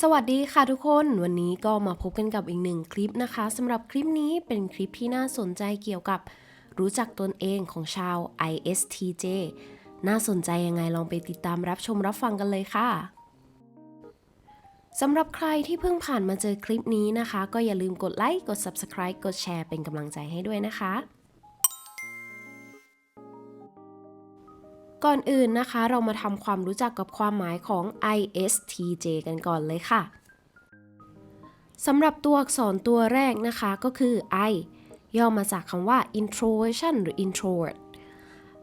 สวัสดีค่ะทุกคนวันนี้ก็มาพบกันกับอีกหนึ่งคลิปนะคะสำหรับคลิปนี้เป็นคลิปที่น่าสนใจเกี่ยวกับรู้จักตนเองของชาว ISTJ น่าสนใจยังไงลองไปติดตามรับชมรับฟังกันเลยค่ะสำหรับใครที่เพิ่งผ่านมาเจอคลิปนี้นะคะ ก็อย่าลืมกดไลค์กด Subscribe กดแชร์เป็นกำลังใจให้ด้วยนะคะ ก่อนอื่นนะคะ เรามาทำความรู้จักกับความหมายของ ISTJ กันก่อนเลยค่ะสำหรับตัวอักษรตัวแรกนะคะก็คือ I ย่อมาจากคำว่า introversion หรือ introvert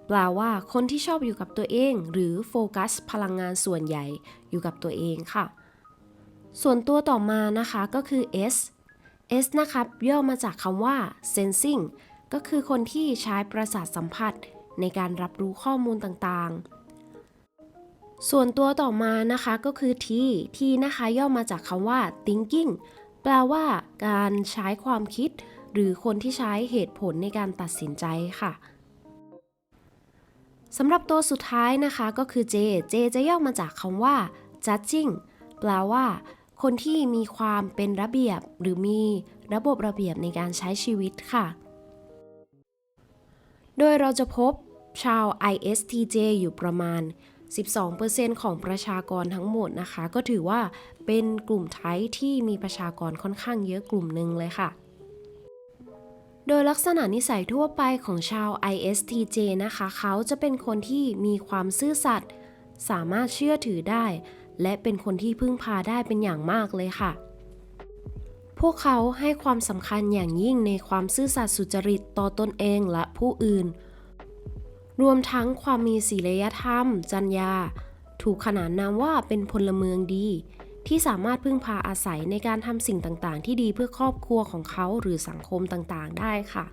แปลว่าคนที่ชอบอยู่กับตัวเอง หรือโฟกัสพลังงานส่วนใหญ่อยู่กับตัวเองค่ะ ส่วนตัวต่อมานะคะก็คือ S S นะครับย่อมาจากคำว่า sensing ก็คือคนที่ใช้ประสาทสัมผัส ในการรับรู้ข้อมูลต่างๆ ส่วนตัวต่อมานะคะก็คือ T T นะคะย่อมาจากคำว่า thinking แปลว่าการใช้ความคิด หรือคนที่ใช้เหตุผลในการตัดสินใจค่ะสำหรับตัวสุดท้ายนะคะก็คือ J J จะย่อมาจากคำว่า judging แปลว่า คนที่มีความเป็นระเบียบ หรือมีระบบระเบียบในการใช้ชีวิตค่ะ โดยเราจะพบชาว ISTJ อยู่ประมาณ 12%ของประชากรทั้งหมดนะคะ ก็ถือว่าเป็นกลุ่มไทป์ที่มีประชากรค่อนข้างเยอะกลุ่มหนึ่งเลยค่ะ โดยลักษณะนิสัยทั่วไปของชาว ISTJ นะคะ เขาจะเป็นคนที่มีความซื่อสัตย์สามารถเชื่อถือได้ และเป็นคนที่พึ่งพาได้เป็นอย่างมากเลยค่ะ พวกเขาให้ความสำคัญอย่างยิ่งในความซื่อสัตย์สุจริตต่อตนเองและผู้อื่น รวมทั้งความมีศีลธรรม จรรยา ถูกขนานนามว่าเป็นพลเมืองดี ที่สามารถพึ่งพาอาศัยในการทำสิ่งต่างๆ ที่ดีเพื่อครอบครัวของเขาหรือสังคมต่างๆ ได้ค่ะ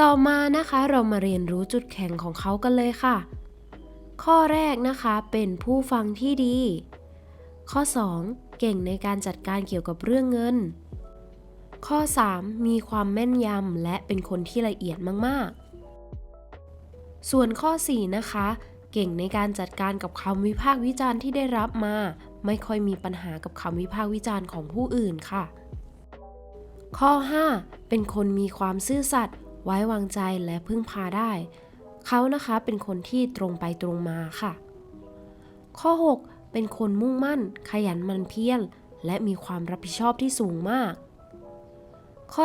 ต่อมานะคะเรามาเรียนรู้จุดแข็งของเขากันเลยค่ะ ข้อแรกนะคะเป็นผู้ฟังที่ดี ข้อ 2. เก่งในการจัดการเกี่ยวกับเรื่องเงิน ข้อ 3. มีความแม่นยำและเป็นคนที่ละเอียดมากๆ ส่วนข้อ 4 นะคะ เก่งในการจัดการกับคำวิพากษ์วิจารณ์ที่ได้รับมา ไม่ค่อยมีปัญหากับคำวิพากษ์วิจารณ์ของผู้อื่นค่ะ ข้อ 5 เป็นคนมีความซื่อสัตย์ไว้วางใจและพึ่งพาได้ เขานะคะเป็นคนที่ตรงไปตรงมาค่ะ ข้อ 6 เป็นคนมุ่งมั่น ขยันมันเพียรและมีความรับผิดชอบที่สูงมาก ข้อ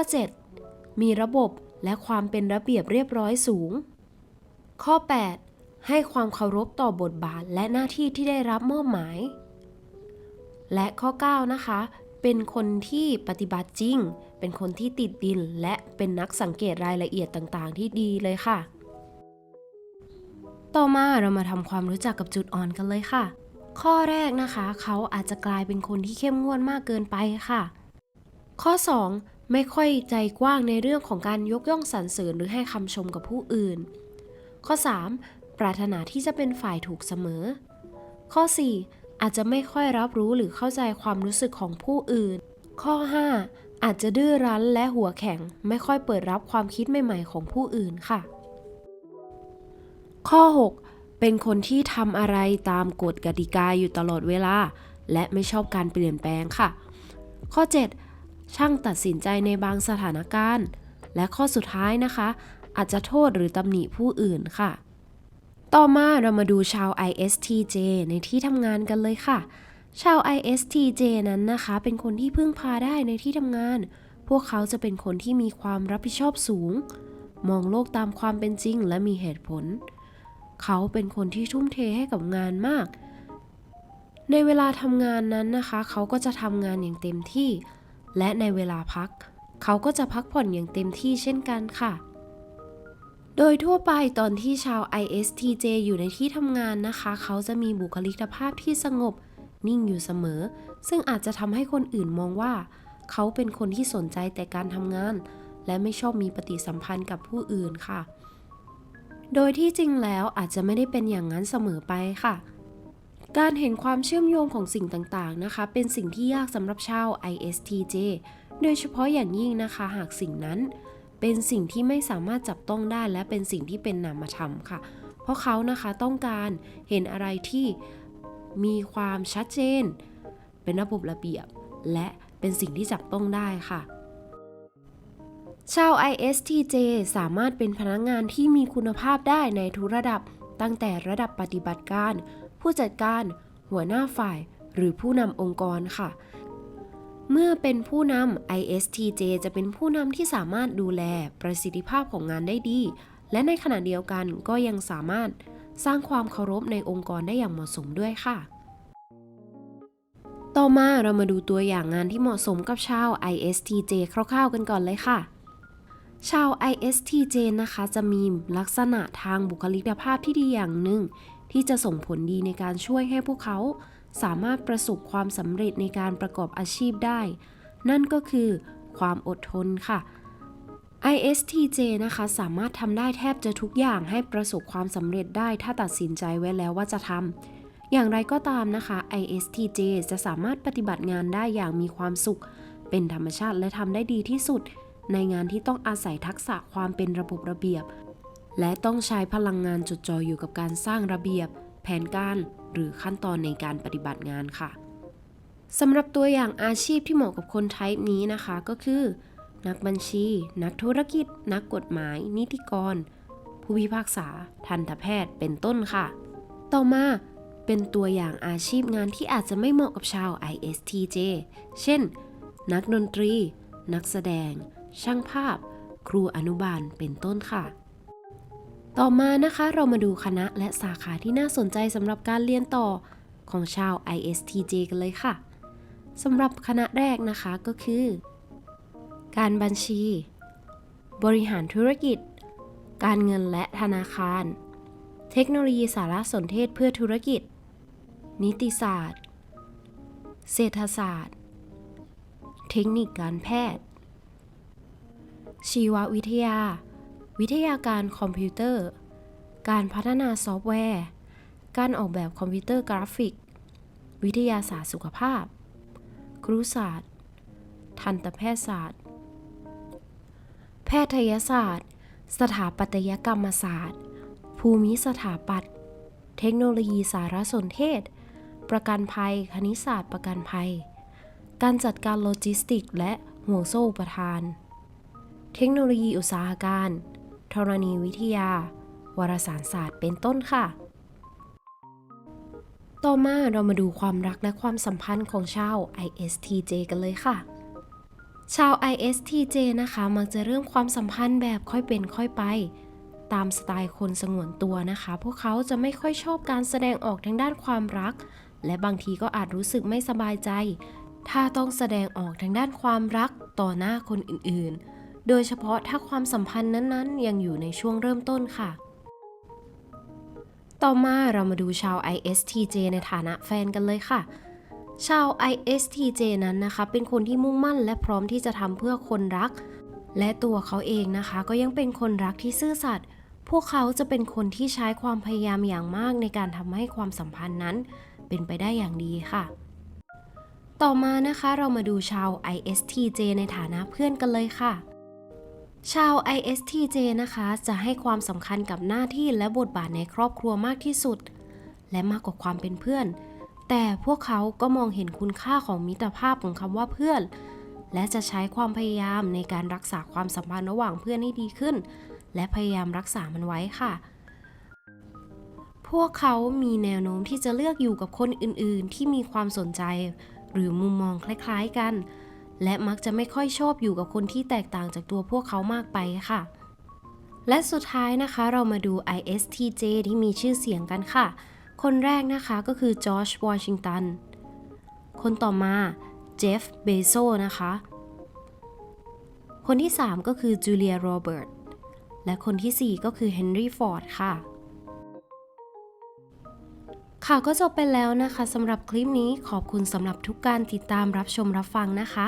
7 มีระบบและความเป็นระเบียบเรียบร้อยสูง ข้อ 8 ให้ความเคารพต่อบทบาทและหน้าที่ที่ได้รับมอบหมาย และข้อ 9 นะคะ เป็นคนที่ปฏิบัติจริง เป็นคนที่ติดดิน และเป็นนักสังเกตรายละเอียดต่างๆ ที่ดีเลยค่ะ ต่อมาเรามาทำความรู้จักกับจุดอ่อนกันเลยค่ะ ข้อแรกนะคะ เขาอาจจะกลายเป็นคนที่เข้มงวดมากเกินไปค่ะ ข้อ 2 ไม่ค่อยใจกว้างในเรื่องของการยกย่องสรรเสริญหรือให้คำชมกับผู้อื่น ข้อ 3 ปรารถนาที่จะเป็นฝ่ายถูกเสมอ ข้อ 4 อาจจะไม่ค่อยรับรู้หรือเข้าใจความรู้สึกของผู้อื่น ข้อ 5 อาจจะดื้อรั้นและหัวแข็ง ไม่ค่อยเปิดรับความคิดใหม่ ๆ ของผู้อื่นค่ะ ข้อ 6 เป็นคนที่ทำอะไรตามกฎกติกาอยู่ตลอดเวลา และไม่ชอบการเปลี่ยนแปลงค่ะ ข้อ 7 ช่างตัดสินใจในบางสถานการณ์ และข้อสุดท้ายนะคะ อาจจะโทษหรือตำหนิผู้อื่นค่ะ ต่อมาเรามาดูชาว ISTJ ในที่ทำงานกันเลยค่ะ ชาว ISTJ นั้นนะคะ เป็นคนที่พึ่งพาได้ในที่ทำงาน พวกเขาจะเป็นคนที่มีความรับผิดชอบสูง มองโลกตามความเป็นจริงและมีเหตุผล เขาเป็นคนที่ทุ่มเทให้กับงานมาก ในเวลาทำงานนั้นนะคะ เขาก็จะทำงานอย่างเต็มที่ และในเวลาพัก เขาก็จะพักผ่อนอย่างเต็มที่เช่นกันค่ะ โดยทั่วไปตอนที่ชาว ISTJ อยู่ในที่ทำงานนะคะ เขาจะมีบุคลิกภาพที่สงบ นิ่งอยู่เสมอ ซึ่งอาจจะทำให้คนอื่นมองว่า เขาเป็นคนที่สนใจแต่การทำงาน และไม่ชอบมีปฏิสัมพันธ์กับผู้อื่นค่ะ โดยที่จริงแล้วอาจจะไม่ได้เป็นอย่างนั้นเสมอไปค่ะ การเห็นความเชื่อมโยงของสิ่งต่างๆนะคะ เป็นสิ่งที่ยากสำหรับชาว ISTJ โดยเฉพาะอย่างยิ่งนะคะ หากสิ่งนั้น เป็นสิ่งที่ไม่สามารถจับต้องได้และเป็นสิ่งที่เป็นนามธรรมค่ะ เพราะเขานะคะต้องการเห็นอะไรที่มีความชัดเจน เป็นระบบระเบียบ และเป็นสิ่งที่จับต้องได้ค่ะ ชาว ISTJ สามารถเป็นพนักงานที่มีคุณภาพได้ในทุกระดับ ตั้งแต่ระดับปฏิบัติการ ผู้จัดการ หัวหน้าฝ่าย หรือผู้นำองค์กรค่ะ เมื่อเป็นผู้นำ ISTJ จะเป็นผู้นำที่สามารถดูแลประสิทธิภาพของงานได้ดี และในขณะเดียวกันก็ยังสามารถสร้างความเคารพในองค์กรได้อย่างเหมาะสมด้วยค่ะ ต่อมาเรามาดูตัวอย่างงานที่เหมาะสมกับชาว ISTJ คร่าวๆกันก่อนเลยค่ะ ชาว ISTJ นะคะจะมีลักษณะทางบุคลิกภาพที่ดีอย่างหนึ่ง ที่จะส่งผลดีในการช่วยให้พวกเขา สามารถประสบความสำเร็จในการประกอบอาชีพได้ นั่นก็คือความอดทนค่ะ ISTJ นะคะสามารถทำได้แทบจะทุกอย่างให้ประสบความสำเร็จได้ถ้าตัดสินใจไว้แล้วว่าจะทำอย่างไรก็ตามนะคะ ISTJ จะสามารถปฏิบัติงานได้อย่างมีความสุข เป็นธรรมชาติและทำได้ดีที่สุด ในงานที่ต้องอาศัยทักษะความเป็นระบบระเบียบ และต้องใช้พลังงานจดจ่ออยู่กับการสร้างระเบียบ แผนการหรือขั้นตอนในการปฏิบัติงานค่ะสำหรับตัวอย่างอาชีพที่เหมาะกับคนไทป์นี้นะคะก็คือ นักบัญชี นักธุรกิจ นักกฎหมาย นิติกร ผู้พิพากษา ทันตแพทย์ เป็นต้นค่ะ ต่อมาเป็นตัวอย่างอาชีพงานที่อาจจะไม่เหมาะกับชาว ISTJ เช่น นักดนตรี นักแสดง ช่างภาพ ครูอนุบาลเป็นต้นค่ะ ต่อมานะคะเรามาดูคณะและสาขาที่น่าสนใจสำหรับการเรียนต่อของชาว ISTJ กันเลยค่ะสำหรับคณะแรกนะคะก็คือ การบัญชี บริหารธุรกิจ การเงินและธนาคาร เทคโนโลยีสารสนเทศเพื่อธุรกิจ นิติศาสตร์ เศรษฐศาสตร์ เทคนิคการแพทย์ ชีววิทยา วิทยาการคอมพิวเตอร์ การพัฒนาซอฟต์แวร์ การออกแบบคอมพิวเตอร์กราฟิก วิทยาศาสตร์สุขภาพ ครุศาสตร์ ทันตแพทยศาสตร์ แพทยศาสตร์ สถาปัตยกรรมศาสตร์ ภูมิสถาปัตย์ เทคโนโลยีสารสนเทศ ประกันภัย คณิตศาสตร์ประกันภัย การจัดการโลจิสติกส์และห่วงโซ่อุปทาน เทคโนโลยีอุตสาหการธรณีวิทยา วารสารศาสตร์เป็นต้นค่ะ ต่อมาเรามาดูความรักและความสัมพันธ์ของชาว ISTJ กันเลยค่ะ ชาว ISTJ นะคะ มักจะเริ่มความสัมพันธ์แบบค่อยเป็นค่อยไป ตามสไตล์คนสงวนตัวนะคะ พวกเขาจะไม่ค่อยชอบการแสดงออกทางด้านความรัก และบางทีก็อาจรู้สึกไม่สบายใจ ถ้าต้องแสดงออกทางด้านความรักต่อหน้าคนอื่นๆ โดยเฉพาะถ้าความสัมพันธ์นั้นๆ ยังอยู่ในช่วงเริ่มต้นค่ะ ต่อมาเรามาดูชาว ISTJ ในฐานะแฟนกันเลยค่ะ ชาว ISTJ นั้นนะคะ เป็นคนที่มุ่งมั่นและพร้อมที่จะทำเพื่อคนรัก และตัวเขาเองนะคะ ก็ยังเป็นคนรักที่ซื่อสัตย์พวกเขาจะเป็นคนที่ใช้ความพยายามอย่างมากในการทำให้ความสัมพันธ์นั้น เป็นไปได้อย่างดีค่ะ ต่อมานะคะเรามาดูชาว ISTJ ในฐานะเพื่อนกันเลยค่ะ ชาว ISTJ นะคะ จะให้ความสำคัญกับหน้าที่และบทบาทในครอบครัวมากที่สุด และมากกว่าความเป็นเพื่อน แต่พวกเขาก็มองเห็นคุณค่าของมิตรภาพของคำว่าเพื่อน และจะใช้ความพยายามในการรักษาความสัมพันธ์ระหว่างเพื่อนให้ดีขึ้น และพยายามรักษามันไว้ค่ะ พวกเขามีแนวโน้มที่จะเลือกอยู่กับคนอื่นๆ ที่มีความสนใจ หรือมุมมองคล้าย ๆ กัน และมักจะไม่ค่อยชอบอยู่กับคนที่แตกต่างจากตัวพวกเขามากไปค่ะ และสุดท้ายนะคะเรามาดู ISTJ ที่มีชื่อเสียงกันค่ะ คนแรกนะคะก็คือจอร์จวอชิงตัน คนต่อมาเจฟเบโซนะคะ คนที่ 3 ก็คือจูเลียโรเบิร์ต และคนทีสี่4 ก็คือเฮนรี่ฟอร์ดค่ะค่ะก็จบไปแล้วนะคะสำหรับคลิปนี้ขอบคุณสำหรับทุกการติดตามรับชมรับฟังนะคะ